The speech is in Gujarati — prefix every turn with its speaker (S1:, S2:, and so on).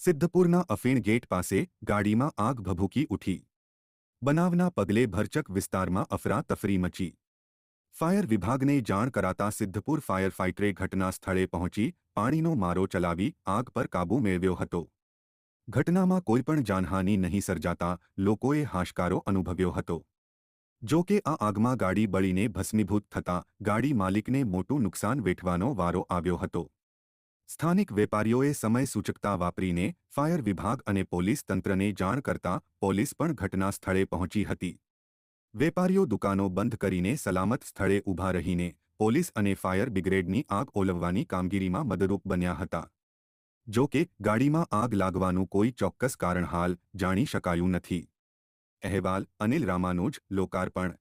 S1: સિદ્ધપુરના અફીણ ગેટ પાસે ગાડીમાં આગ ભભૂકી ઉઠી. બનાવના પગલે ભરચક વિસ્તારમાં અફરાતફરી મચી. ફાયર વિભાગને જાણ કરાતા સિદ્ધપુર ફાયર ફાઇટરે ઘટના સ્થળે પહોંચી પાણીનો મારો ચલાવી આગ પર કાબૂ મેળવ્યો હતો. ઘટનામાં કોઈપણ જાનહાનિ નહીં સર્જાતા લોકોએ હાશકારો અનુભવ્યો હતો. જો કે આ આગમાં ગાડી બળીને ભસ્મીભૂત થતાં ગાડી માલિકને મોટું નુકસાન વેઠવાનો વારો આવ્યો હતો. સ્થાનિક વેપારીઓએ સમય સૂચકતા વાપરીને ફાયર વિભાગ અને પોલીસ તંત્રને જાણ કરતા પોલીસ પણ ઘટના સ્થળે પહોંચી હતી. વેપારીઓ દુકાનો બંધ કરીને સલામત સ્થળે ઊભા રહીને પોલીસ અને ફાયર બ્રિગેડની આગ ઓલવવાની કામગીરીમાં મદદરૂપ બન્યા હતા. જો કે, ગાડીમાં આગ લાગવાનું કોઈ ચોક્કસ કારણ હાલ જાણી શકાયું નથી. અહેવાલ અનિલ રામાનુજ, લોકાર્પણ.